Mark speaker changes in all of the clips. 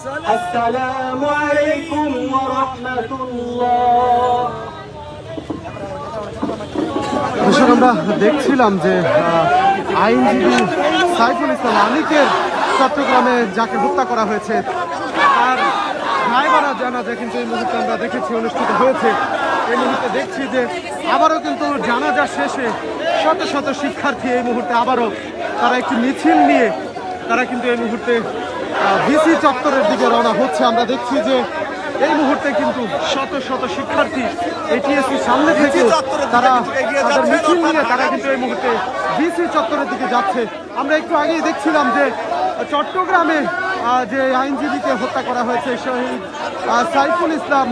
Speaker 1: السلام عليكم ورحمة الله
Speaker 2: দর্শক আমরা দেখছিলাম যে আহ, আইনজীবী সাইফুল ইসলাম আনিকের চট্টগ্রামে যাকে হত্যা করা হয়েছে তার ভাইবারা জানাজা কিন্তু এই মুহূর্তে আমরা দেখেছি অনুষ্ঠিত হয়েছে এই মুহূর্তে দেখছি যে আবারও কিন্তু জানাজা শেষে শত শত শিক্ষার্থী এই মুহূর্তে আবারও তারা একটি মিছিল নিয়ে তারা কিন্তু এই মুহূর্তে ভিসি চত্বরের দিকে রওনা হচ্ছে। আমরা দেখছি যে এই মুহূর্তে কিন্তু শত শত শিক্ষার্থী এটিএসসি সামনে থেকে তারা তাদের মিছিল নিয়ে তারা কিন্তু এই মুহূর্তে বিসি চত্বরের দিকে যাচ্ছে। আমরা একটু আগেই দেখছিলাম যে চট্টগ্রামে যে আইনজীবীকে হত্যা করা হয়েছে শহীদ সাইফুল ইসলাম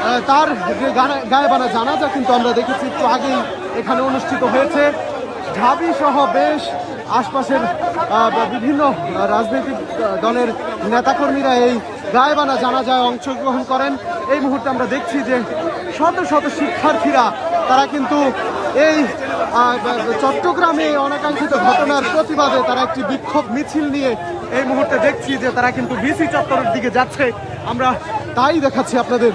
Speaker 2: আহ, তার যে গানা- গায়েবানা জানাজা কিন্তু আমরা দেখেছি একটু আগেই এখানে অনুষ্ঠিত হয়েছে। ঢাবি সহ বেশ আশপাশের বিভিন্ন রাজনৈতিক দলের নেতাকর্মীরা এই গায়েবানা জানাজায় অংশগ্রহণ করেন। এই মুহূর্তে আমরা দেখছি যে শত শত শিক্ষার্থীরা, তারা কিন্তু এই চট্টগ্রামে অনাকাঙ্ক্ষিত ঘটনার প্রতিবাদে তারা একটি বিক্ষোভ মিছিল নিয়ে এই মুহূর্তে দেখছি যে তারা কিন্তু বিসি চত্বরের দিকে যাচ্ছে। আমরা তাই দেখাচ্ছি আপনাদের।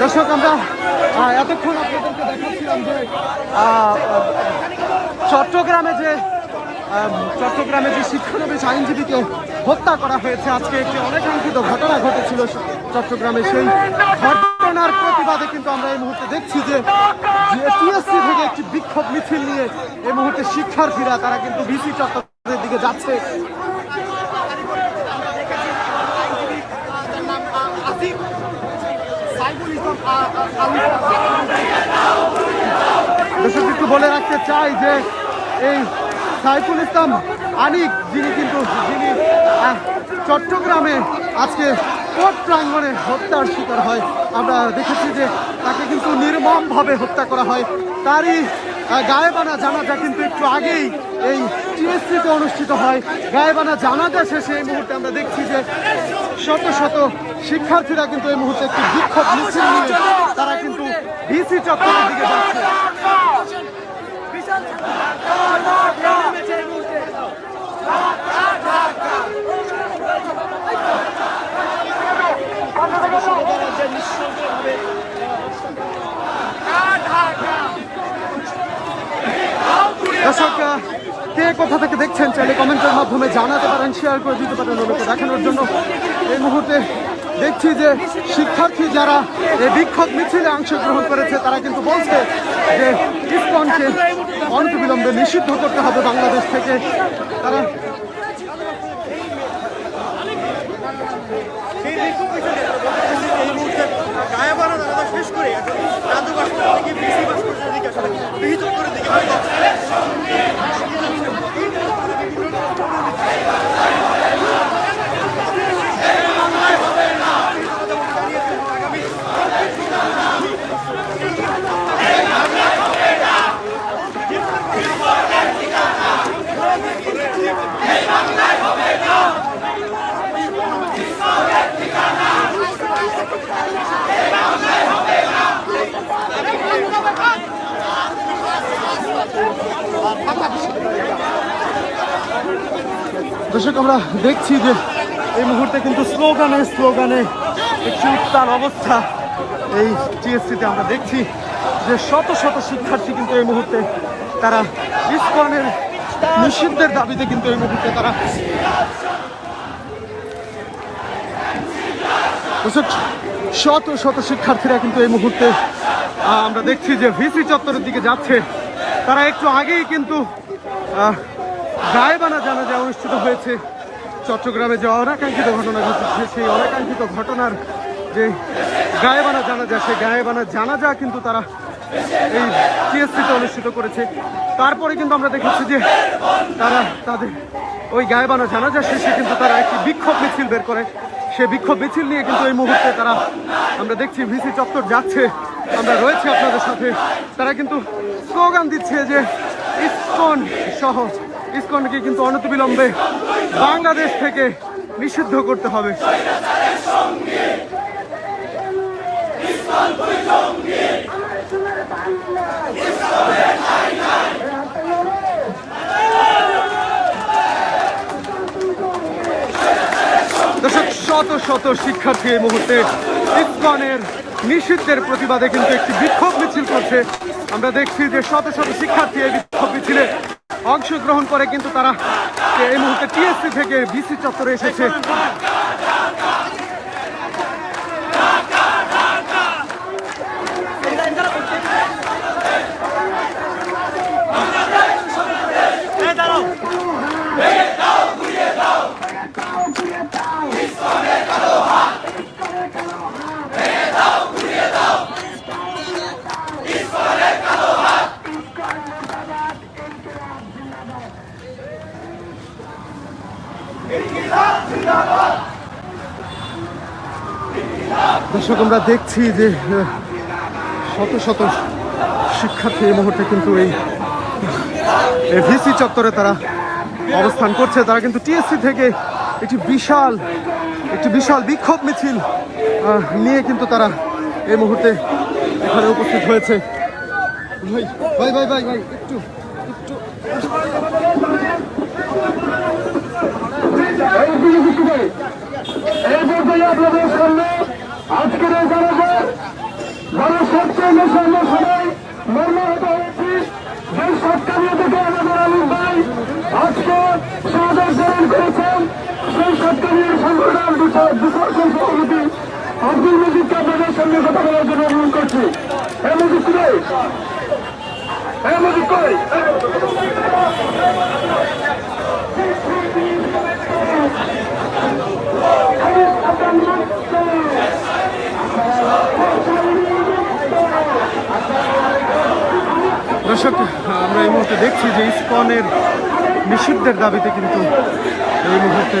Speaker 2: দর্শক, আমরা এতক্ষণ আপনাদেরকে দেখাচ্ছিলাম যে চট্টগ্রামে যে চট্টগ্রামে যে শিক্ষানবিশ আইনজীবীকে হত্যা করা হয়েছে, আজকে একটি অনেকাঙ্ক্ষিত ঘটনা ঘটেছিল চট্টগ্রামে। সেই ঘটনার প্রতিবাদে কিন্তু আমরা এই মুহূর্তে দেখছি যে টিএসসি থেকে একটি বিক্ষোভ মিছিল নিয়ে এই মুহূর্তে শিক্ষার্থীরা, তারা কিন্তু বিসি চট্টগ্রামের দিকে যাচ্ছে। দর্শক, একটু বলে রাখতে চাই যে এই সাইফুল ইসলাম আনিক, যিনি কিন্তু যিনি চট্টগ্রামে আজকে কোর্ট প্রাঙ্গণে হত্যার শিকার হয়। আমরা দেখেছি যে তাকে কিন্তু নির্মমভাবে হত্যা করা হয়। তারই গায়েবানা জানাজা কিন্তু একটু আগেই এই টিএসসিতে অনুষ্ঠিত হয়। গায়েবানা জানাজা শেষে এই মুহূর্তে আমরা দেখছি যে শত শত শিক্ষার্থীরা কিন্তু এই মুহূর্তে একটি বিক্ষোভ মিছিল নিয়ে তারা কিন্তু ডিসি চত্বরের দিকে যাচ্ছে। দর্শক কে কোথা থেকে দেখছেন চাইলে কমেন্টের মাধ্যমে জানাতে পারেন শেয়ার করে দিতে পারেন ওদেরকে দেখানোর জন্য। এই মুহূর্তে দেখছি যে শিক্ষার্থী যারা এই বিক্ষোভ মিছিলে অংশগ্রহণ করেছে, তারা কিন্তু বলছে যে ইসকনকে অনতিবিলম্বে নিষিদ্ধ করতে হবে বাংলাদেশ থেকে। তারা
Speaker 3: সেই বিক্ষোভ মিছিলে এই মুহূর্তে গায়াবানা জানাজা শেষ করে রাজু ভাস্করের দিকে বিসি ভাস্করের দিকে আসলে বিহিত করে দিকে
Speaker 2: দর্শক, আমরা দেখছি যে এই মুহূর্তে কিন্তু স্লোগানে স্লোগানে একটি উত্তাল অবস্থা। এই টিএসসিতে আমরা দেখছি যে শত শত শিক্ষার্থী কিন্তু এই মুহূর্তে তারা ইসকনের নিষিদ্ধের দাবিতে কিন্তু এই মুহূর্তে তারা শত শত শিক্ষার্থীরা কিন্তু এই মুহূর্তে আমরা দেখছি যে ভিসি চত্বরের দিকে যাচ্ছে। তারা একটু আগেই কিন্তু গায়েবানা জানাজা অনুষ্ঠিত হয়েছে চট্টগ্রামে যে অনাকাঙ্ক্ষিত ঘটনা ঘটেছে, সেই অনাকাঙ্ক্ষিত ঘটনার যে গায়েবানা জানাজা সেই গায়েবানা জানাজা কিন্তু তারা এই টিএসসিতে অনুষ্ঠিত করেছে। তারপরে কিন্তু আমরা দেখেছি যে তারা তাদের ওই গায়েবানা জানাজা শেষে কিন্তু তারা একটি বিক্ষোভ মিছিল বের করে। সে বিক্ষোভ মিছিল নিয়ে কিন্তু এই মুহূর্তে তারা আমরা দেখছি ভিসি চত্বর যাচ্ছে। আমরা রয়েছি আপনাদের সাথে। তারা কিন্তু স্লোগান দিচ্ছে যে, ইসকন সহ ইসকনকে কিন্তু অনতিবিলম্বে বাংলাদেশ থেকে নিষিদ্ধ করতে হবে। শত শত শিক্ষার্থী এই মুহূর্তে ইসকনের নিষিদ্ধের প্রতিবাদে কিন্তু একটি বিক্ষোভ মিছিল করছে। আমরা দেখছি যে শত শত শিক্ষার্থী এই বিক্ষোভ মিছিলে অংশগ্রহণ করে কিন্তু তারা এই মুহূর্তে টিএসসি থেকে বিসি চত্বরে এসেছে। দর্শক, আমরা দেখছি যে শত শত শিক্ষার্থী এই মুহূর্তে কিন্তু এই ভিসি চত্বরে তারা অবস্থান করছে। তারা কিন্তু টিএসসি থেকে একটি বিশাল একটি বিশাল বিক্ষোভ মিছিল নিয়ে কিন্তু তারা এই মুহূর্তে এখানে উপস্থিত হয়েছে। ভাই ভাই ভাই ভাই, একটু
Speaker 1: এই পর্যায়ে আপনাদের সামনে আজকের এই জনগণ যারা সবচেয়ে সামনে সবাই মর্মাহত হয়েছি যে সৎকারীয় থেকে আমাদের আলিম ভাই আজকে সাদর গ্রহণ করেছেন সেই সৎকারীয় সংগঠন সভাপতি আব্দুল কথা বলার জন্য অনুরোধ করছি। এই
Speaker 2: দর্শক, আমরা এই মুহূর্তে দেখছি যে ইসকনের নিষিদ্ধের দাবিতে কিন্তু এই মুহূর্তে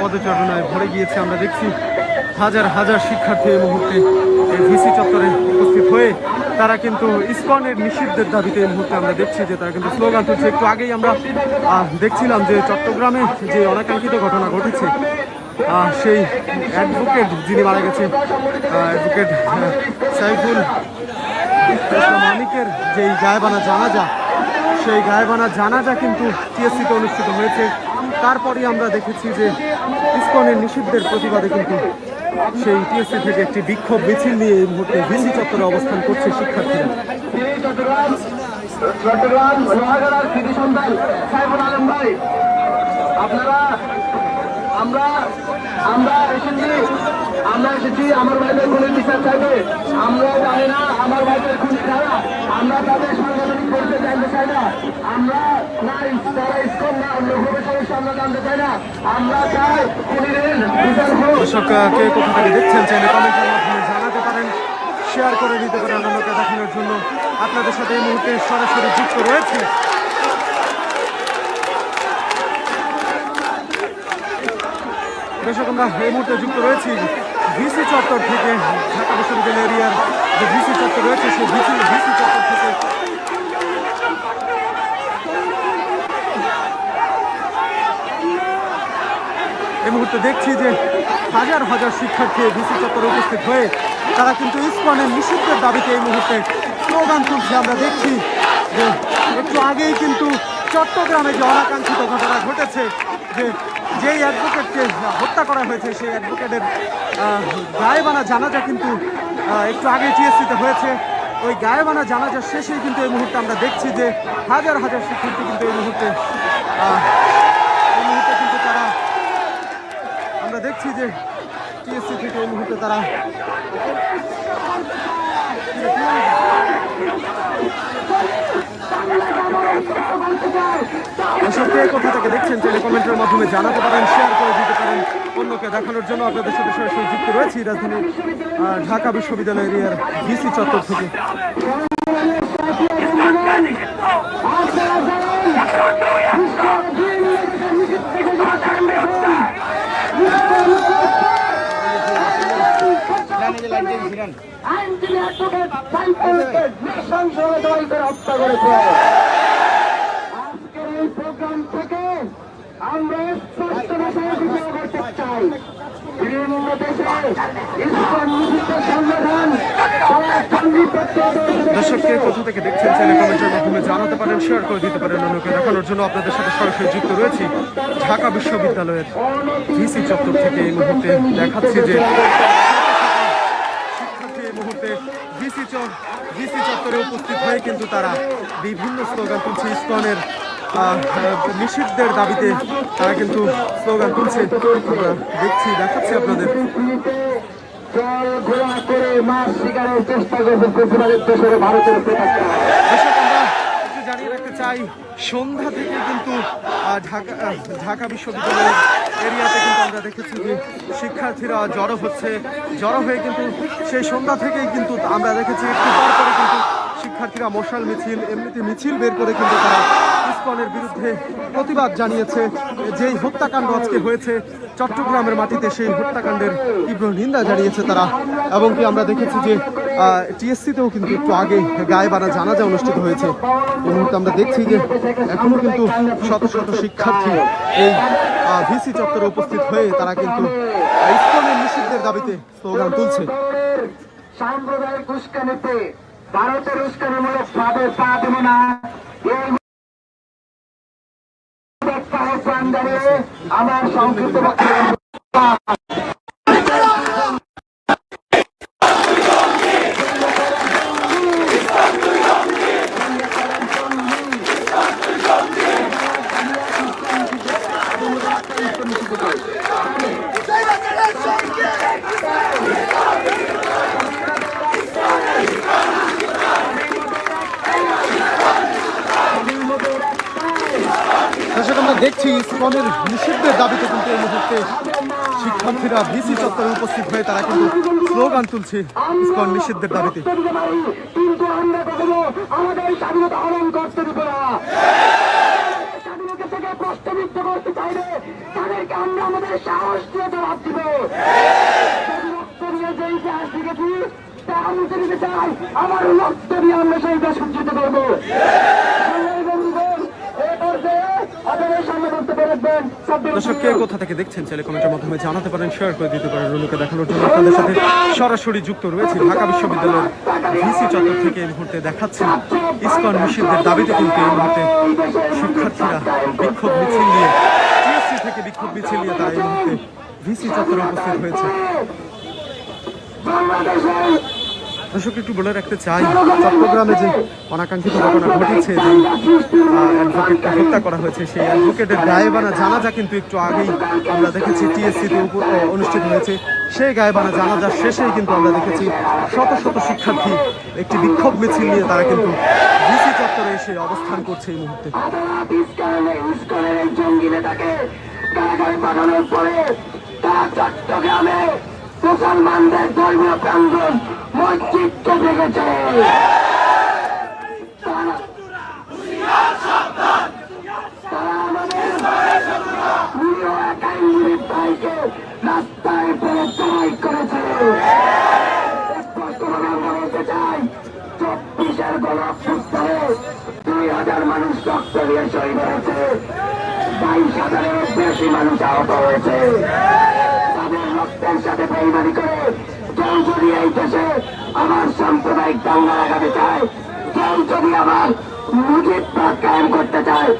Speaker 2: পদচারণায় ভরে গিয়েছে আমরা দেখছি হাজার হাজার শিক্ষার্থী এই মুহূর্তে ভিসি চত্বরে উপস্থিত হয়ে তারা কিন্তু ইস্কনের নিষিদ্ধের দাবিতে এই মুহূর্তে আমরা দেখছি যে তারা কিন্তু স্লোগান তুলছে। একটু আগেই আমরা দেখছিলাম যে চট্টগ্রামে যে অনাকাঙ্ক্ষিত ঘটনা ঘটেছে সেই অ্যাডভোকেট যিনি মারা গেছে অ্যাডভোকেট সাইফুল মানিকের যেই গায়েবানা জানাজা, সেই গায়েবানা জানাজা কিন্তু টিএসসিতে অনুষ্ঠিত হয়েছে। তারপরেই আমরা দেখেছি যে ইস্কনের নিষিদ্ধের প্রতিবাদে কিন্তু সেই টিএসসি থেকে একটি বিক্ষোভ মিছিল নিয়ে এই মুহূর্তে ভিসি চত্বরে অবস্থান করছে শিক্ষার্থীরা।
Speaker 1: আমরা আমরা আমরা আমার আমরা আমার তাদের সাংগঠনিক পরিচয় জানতে চাই না। আমরা না তারা ইস্কন না অন্য কোনো সমস্যা আমরা জানতে চাই না আমরা চাই খুনিদের বিচার হোক
Speaker 2: দর্শক কে দেখছেন চাইলে কমেন্টের মাধ্যমে জানাতে পারেন শেয়ার করে দিতে পারেন অন্যকে দেখানোর জন্য। আপনাদের সাথে এই মুহূর্তে সরাসরি যুক্ত রয়েছে। দর্শক, আমরা এই মুহূর্তে যুক্ত রয়েছি ভিসি চত্বর থেকে ঢাকা বিশ্ববিদ্যালয় এরিয়ার যে ভিসি চত্বর রয়েছে, সেই ভিসি ভিসি চত্বর থেকে এই মুহূর্তে দেখছি যে হাজার হাজার শিক্ষার্থী ভিসি চত্বরে উপস্থিত হয়ে তারা কিন্তু ইসকনের নিষিদ্ধের দাবিতে এই মুহূর্তে স্লোগান তুলছে। আমরা দেখছি যে একটু আগেই কিন্তু চট্টগ্রামে যে অনাকাঙ্ক্ষিত ঘটনা ঘটেছে, যে যেই অ্যাডভোকেটকে হত্যা করা হয়েছে, সেই অ্যাডভোকেটের গায়েবানা জানাজা কিন্তু একটু আগে টিএসসিতে হয়েছে। ওই গায়েবানা জানাজার শেষেই কিন্তু এই মুহূর্তে আমরা দেখছি যে হাজার হাজার শিক্ষার্থী কিন্তু এই মুহূর্তে আমরা দেখছি যে টিএসসি থেকে এই মুহূর্তে তারা দর্শককে কোথা থেকে দেখছেন চাইলে কমেন্টের মাধ্যমে জানাতে পারেন শেয়ার করে দিতে পারেন, অন্যকে দেখানোর জন্য আপনাদের সাথে সরাসরি যুক্ত রয়েছি রাজধানী ঢাকা বিশ্ববিদ্যালয় এরিয়ার ভিসি চত্বর থেকে
Speaker 1: আইনজীবী অ্যাডভোকেট সাইফুলকে নৃশংসভাবে দল করে হত্যা করেছে। আজকের এই প্রোগ্রাম থেকে আমরা স্পষ্ট ভাষায় বিচার করতে চাই। বিভিন্ন দেশে ইসলাম নিষিদ্ধ সংগঠন
Speaker 2: দর্শককে কোথা থেকে দেখছেন চাইলে কমেন্টের মাধ্যমে জানাতে পারেন শেয়ার করে দিতে পারেন অন্যকে দেখানোর জন্য আপনাদের সাথে সরাসরি যুক্ত রয়েছি। ঢাকা বিশ্ববিদ্যালয়ের ভিসি চত্বর থেকে এই মুহূর্তে দেখাচ্ছি যে ভিসি ডিসি চত্বরে উপস্থিত হয়ে কিন্তু তারা বিভিন্ন স্লোগান তুলছে। ইসকনের নিষিদ্ধের দাবিতে তারা কিন্তু স্লোগান তুলছে। আমরা দেখছি, দেখাচ্ছি আপনাদের।
Speaker 1: করে মাছ শিকারের চেষ্টা করবে ভারতের প্রতিষ্ঠা
Speaker 2: দর্শক, আমরা একটু জানিয়ে রাখতে চাই, সন্ধ্যা থেকে কিন্তু ঢাকা ঢাকা বিশ্ববিদ্যালয়ের এরিয়াতে কিন্তু আমরা দেখেছি যে শিক্ষার্থীরা জড়ো হচ্ছে, জড়ো হয়ে কিন্তু সেই সন্ধ্যা থেকেই কিন্তু আমরা দেখেছি, একটু পর পরে কিন্তু শিক্ষার্থীরা মশাল মিছিল, এমনিতে মিছিল বের করে কিন্তু তারা ইসকনের বিরুদ্ধে প্রতিবাদ জানিয়েছে। যেই হত্যাকাণ্ড আজকে হয়েছে, চট্টগ্রামের মাটিতে সেই হত্যাকাণ্ডের তীব্র নিন্দা জানিয়েছে তারা। এবং কি আমরা দেখেছি যে টিএসসিতেও কিন্তু একটু আগে গায়ে বানা জানাজা অনুষ্ঠিত হয়েছে। এই মুহূর্তে আমরা দেখছি যে, এখনও কিন্তু শত শত শিক্ষার্থী এই ভিসি চত্বরে উপস্থিত হয়ে তারা কিন্তু ইসকনের নিষিদ্ধের দাবিতে স্লোগান তুলছে।
Speaker 1: সাম্প্রদায়িক উস্কানিতে, ভারতের উস্কানিমূলক ভাবে পা দেব না। এই আহ্বান জানিয়ে আমার সংক্ষিপ্ত
Speaker 2: দর্শক আমরা দেখছি ইসকনের নিষিদ্ধের দাবিতে কিন্তু এই মুহূর্তে শিক্ষার্থীরা চত্বরে উপস্থিত হয়ে তারা কিন্তু স্লোগান তুলছে ইসকন নিষিদ্ধের দাবিতে।
Speaker 1: কিন্তু আমরা কখনো আমাদের স্বাধীনতা হরণ করতে দিব না থেকে করতে তাদেরকে আমরা আমাদের সাহস দিয়ে জবাব দিব তা আমি চাই আমার রক্ত দিয়ে আমরা সেই দেশ উজ্জিত করব সংগ্রামী বন্ধুগণ, এ পর্যায়ে আপনাদের সামনে বক্তব্য রাখবেন সব
Speaker 2: দর্শক কে কোথা থেকে দেখছেন চাইলে কমেন্টের মাধ্যমে জানাতে পারেন শেয়ার করে দিতে পারেন রুনুকে দেখানোর জন্য আপনাদের সাথে সরাসরি যুক্ত রয়েছে। ঢাকা বিশ্ববিদ্যালয়ের ভিসি চত্বর থেকে এই মুহূর্তে দেখাচ্ছি ইসকন নিষিদ্ধের দাবিতে কিন্তু এই মুহূর্তে শিক্ষার্থীরা বিক্ষোভ মিছিল নিয়ে টিএসসি থেকে বিক্ষোভ মিছিল নিয়ে তারা এই মুহূর্তে ভিসি চত্বরে উপস্থিত হয়েছে। দর্শক একটু বলে রাখতে চাই, চট্টগ্রামে যে অনাকাঙ্ক্ষিত ঘটনা ঘটেছে, যে অ্যাডভোকেটকে হত্যা করা হয়েছে, সেই অ্যাডভোকেটের গায়েবানা জানাজা কিন্তু একটু আগেই আমরা দেখেছি টিএসসিতে অনুষ্ঠিত হয়েছে। সেই গায়েবানা জানাজার শেষেই কিন্তু আমরা দেখেছি শত শত শিক্ষার্থী একটি বিক্ষোভ মিছিল নিয়ে তারা কিন্তু ডিসি চত্বরে এসে অবস্থান করছে এই মুহূর্তে।
Speaker 1: চট্টগ্রামে মুসলমানদের ধর্মীয় প্রাঙ্গন মসজিদকে দেখেছে তারা- আমাদের নিরীহ রাস্তায় জবাই করেছে। স্পষ্টভাবে আমরা বলতে চাই চব্বিশের গণ অভ্যুত্থানে দুই হাজার মানুষ রক্ত দিয়ে শহীদ হয়েছে। বাইশ হাজারের বেশি মানুষ আহত হয়েছে। তাদের রক্তের সাথে বেইমানি করে কেউ যদি এই দেশে আমার সাম্প্রদায়িক দাঙ্গা লাগাতে চায় কেউ যদি আমার মুজিব পাক কায়েম করতে চায়,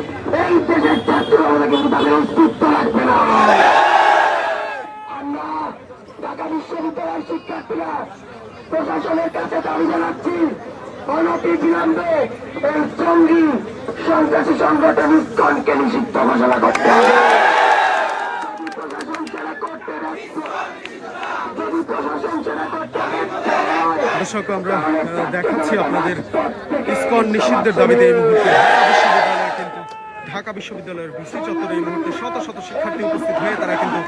Speaker 1: এই দেশের ছাত্ররা কিন্তু তাদের অস্তিত্ব রাখবে না। ঢাকা বিশ্ববিদ্যালয়ের শিক্ষার্থীরা প্রশাসনের কাছে দাবি জানাচ্ছি, অনতি বিলম্বে এই জঙ্গি সন্ত্রাসী সংগঠন ইস্কনকে নিষিদ্ধ ঘোষণা করতে হবে। প্রশাসন সেটা করতে ব্যর্থ যদি প্রশাসন সেটা করতে ব্যর্থ হয়
Speaker 2: দর্শক আমরা দেখাচ্ছি আপনাদের ইসকন নিষিদ্ধের দাবিতে এই মুহূর্তে ঢাকা বিশ্ববিদ্যালয়ের ভিসি চত্বরে এই মুহূর্তে শত শত শিক্ষার্থী উপস্থিত হয়ে তারা কিন্তু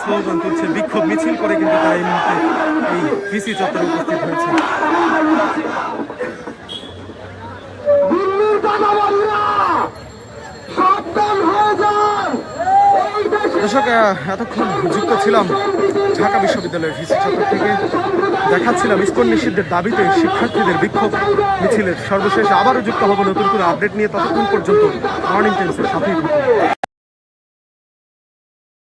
Speaker 2: স্লোগান তুলছে বিক্ষোভ মিছিল করে কিন্তু তারা এই মুহূর্তে এই ভিসি চত্বরে উপস্থিত হয়েছে।
Speaker 1: হয়ে
Speaker 2: দর্শক এতক্ষণ যুক্ত ছিলাম। ঢাকা বিশ্ববিদ্যালয়ের ভিসি চত্বর থেকে দেখাচ্ছিলাম ইস্কন নিষিদ্ধের দাবিতে শিক্ষার্থীদের বিক্ষোভ মিছিলের সর্বশেষ আবারও যুক্ত হব নতুন করে আপডেট নিয়ে ততক্ষণ পর্যন্ত মর্নিং টেন্সের সাথেই